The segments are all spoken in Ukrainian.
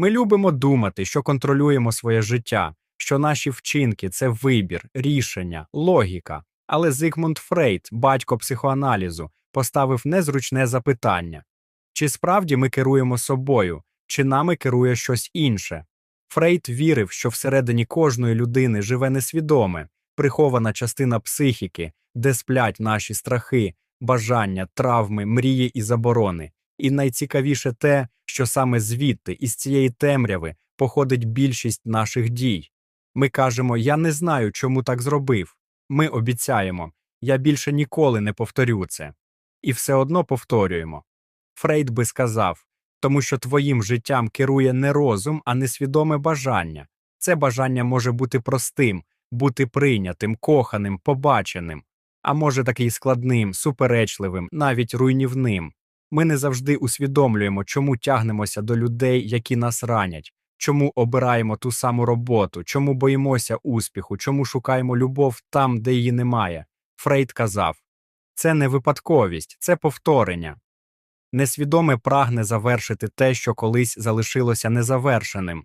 Ми любимо думати, що контролюємо своє життя, що наші вчинки це вибір, рішення, логіка. Але Зигмунд Фрейд, батько психоаналізу, поставив незручне запитання чи справді ми керуємо собою, чи нами керує щось інше. Фрейд вірив, що всередині кожної людини живе несвідоме, прихована частина психіки, де сплять наші страхи, бажання, травми, мрії і заборони. І найцікавіше те, що саме звідти, із цієї темряви, походить більшість наших дій. Ми кажемо Я не знаю, чому так зробив. Ми обіцяємо Я більше ніколи не повторю це. І все одно повторюємо. Фрейд би сказав тому що твоїм життям керує не розум, а несвідоме бажання. Це бажання може бути простим, бути прийнятим, коханим, побаченим, а може такий складним, суперечливим, навіть руйнівним. Ми не завжди усвідомлюємо, чому тягнемося до людей, які нас ранять, чому обираємо ту саму роботу, чому боїмося успіху, чому шукаємо любов там, де її немає. Фрейд казав це не випадковість, це повторення. Несвідоме прагне завершити те, що колись залишилося незавершеним.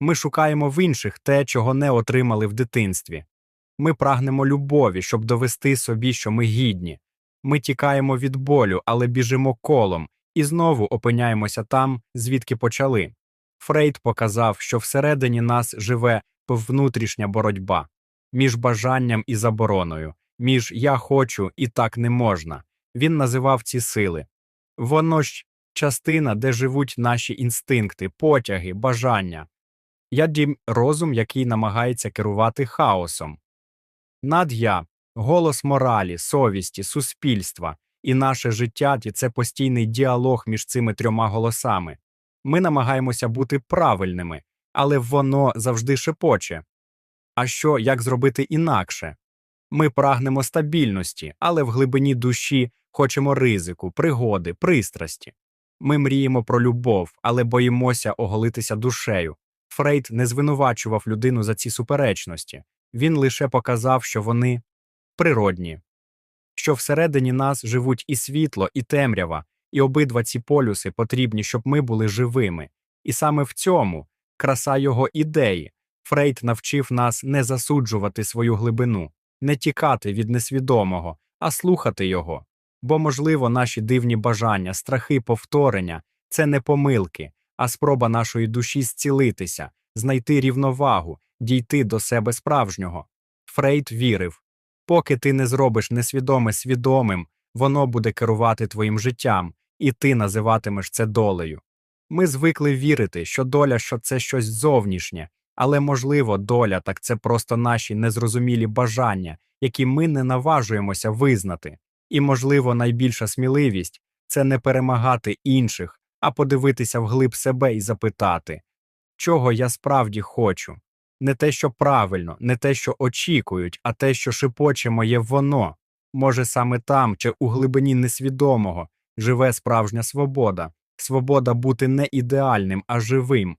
Ми шукаємо в інших те, чого не отримали в дитинстві. Ми прагнемо любові, щоб довести собі, що ми гідні. Ми тікаємо від болю, але біжимо колом і знову опиняємося там, звідки почали. Фрейд показав, що всередині нас живе внутрішня боротьба між бажанням і забороною, між я хочу і так не можна. Він називав ці сили. Воно ж частина, де живуть наші інстинкти, потяги, бажання. Я дім розум, який намагається керувати хаосом. Над'я голос моралі, совісті, суспільства, і наше життя це постійний діалог між цими трьома голосами. Ми намагаємося бути правильними, але воно завжди шепоче. А що, як зробити інакше? Ми прагнемо стабільності, але в глибині душі хочемо ризику, пригоди, пристрасті. Ми мріємо про любов, але боїмося оголитися душею. Фрейд не звинувачував людину за ці суперечності, він лише показав, що вони природні, що всередині нас живуть і світло, і темрява, і обидва ці полюси потрібні, щоб ми були живими. І саме в цьому краса його ідеї. Фрейд навчив нас не засуджувати свою глибину, не тікати від несвідомого, а слухати його. Бо, можливо, наші дивні бажання, страхи повторення це не помилки, а спроба нашої душі зцілитися, знайти рівновагу, дійти до себе справжнього. Фрейд вірив поки ти не зробиш несвідоме свідомим, воно буде керувати твоїм життям, і ти називатимеш це долею. Ми звикли вірити, що доля що це щось зовнішнє, але, можливо, доля так це просто наші незрозумілі бажання, які ми не наважуємося визнати. І, можливо, найбільша сміливість це не перемагати інших, а подивитися вглиб себе і запитати, чого я справді хочу. Не те, що правильно, не те, що очікують, а те, що шипоче моє воно. Може, саме там, чи у глибині несвідомого, живе справжня свобода, свобода бути не ідеальним, а живим,